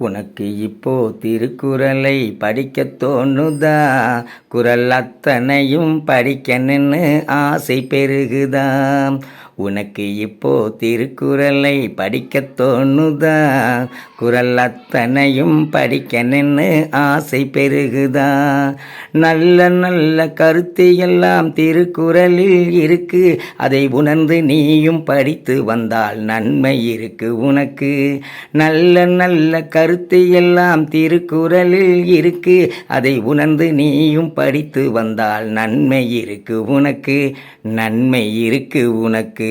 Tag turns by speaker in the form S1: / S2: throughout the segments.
S1: உனக்கு இப்போ திருக்குறளை படிக்க தோணுதா? குரல் அத்தனையும் படிக்கணுன்னு ஆசை பெருகுதா உனக்கு இப்போ திருக்குறளை படிக்க தோணுதா? குரல் அத்தனையும் படிக்கணும்னு ஆசை பெருகுதா? நல்ல நல்ல கருத்து எல்லாம் திருக்குறளில் இருக்கு. அதை உணர்ந்து நீயும் படித்து வந்தால் நன்மை இருக்கு உனக்கு. நல்ல நல்ல கருத்து எல்லாம் திருக்குறளில் இருக்கு. அதை உணர்ந்து நீயும் படித்து வந்தால் நன்மை இருக்கு உனக்கு. நன்மை இருக்கு உனக்கு.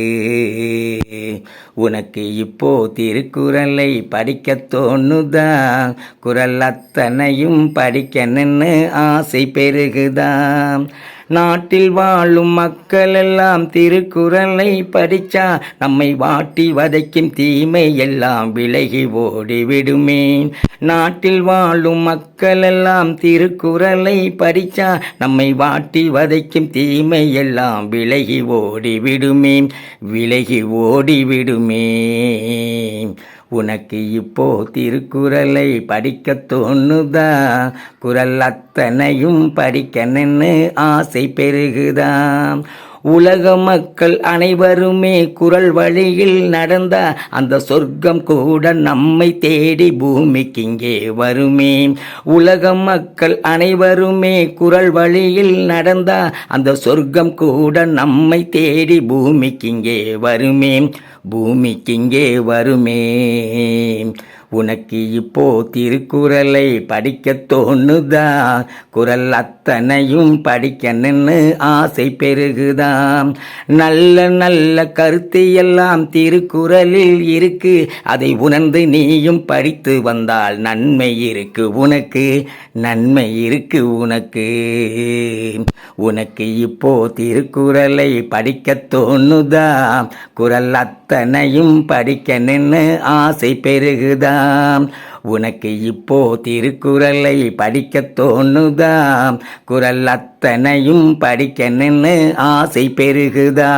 S1: உனக்கு இப்போ திருக்குறளை படிக்க தோணுதா குரல் அத்தனையும் படிக்கணும்னு ஆசை பெருகுதா நாட்டில் வாழும் மக்கள் எல்லாம் திருக்குறளை படிச்சா நம்மை வாட்டி வதைக்கும் தீமை எல்லாம் விலகி ஓடிவிடுமே. நாட்டில் வாழும் மக்கள் எல்லாம் திருக்குறளை படிச்சா நம்மை வாட்டி வதைக்கும் தீமை எல்லாம் விலகி ஓடிவிடுமே. விலகி ஓடிவிடுமே. உனக்கு இப்போ திருக்குறளை படிக்க தோணுதா? குரல் அத்தனையும் படிக்கணும்னு ஆசை பெருகுதான் உலக மக்கள் அனைவருமே குரல் வழியில் நடந்த அந்த சொர்க்கம் கூட நம்மை தேடி பூமிக்கு இங்கே வருமே. உலக மக்கள் அனைவருமே குரல் வழியில் நடந்த அந்த சொர்க்கம் கூட நம்மை தேடி பூமிக்கு இங்கே வருமே. பூமிக்கு இங்கே வருமே. உனக்கு இப்போ திருக்குறளை படிக்க தோணுதா குரல் அத்தனையும் படிக்கணும்னு ஆசை பெருகுதாம். நல்ல நல்ல கருத்து எல்லாம் திருக்குறளில் இருக்கு. அதை உணர்ந்து நீயும் படித்து வந்தால் நன்மை இருக்கு உனக்கு. நன்மை இருக்கு உனக்கு. உனக்கு இப்போ திருக்குறளை படிக்க தோணுதா குரல் அத்தனையும் படிக்கணும்னு ஆசை பெருகுதா உனக்கு இப்போ திருக்குறளை படிக்க தோணுதாம் குரல் அத்தனையும் படிக்கணும்னு ஆசை பெருகுதா?